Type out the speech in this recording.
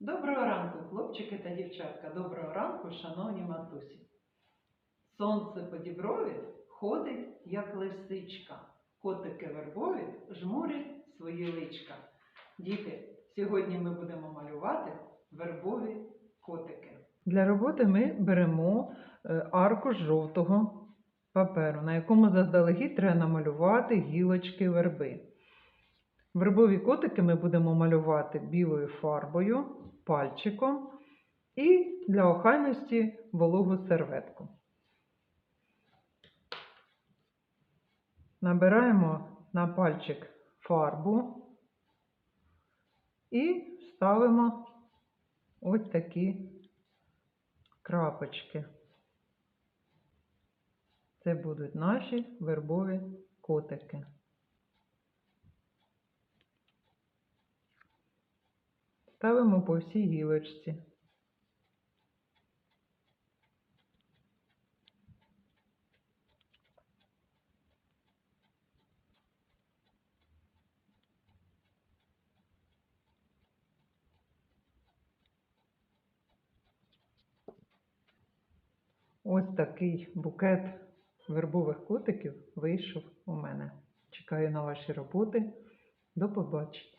Доброго ранку, хлопчики та дівчатка. Доброго ранку, шановні матусі. Сонце по діброві ходить, як лисичка. Котики вербові жмурять свої личка. Діти, сьогодні ми будемо малювати вербові котики. Для роботи ми беремо е, аркуш жовтого паперу, на якому заздалегідь треба намалювати гілочки верби. Вербові котики ми будемо малювати білою фарбою, пальчиком і для охайності вологу серветку. Набираємо на пальчик фарбу і ставимо ось такі крапочки. Це будуть наші вербові котики. Ставимо по всій гілочці. Ось такий букет вербових котиків вийшов у мене. Чекаю на ваші роботи. До побачення.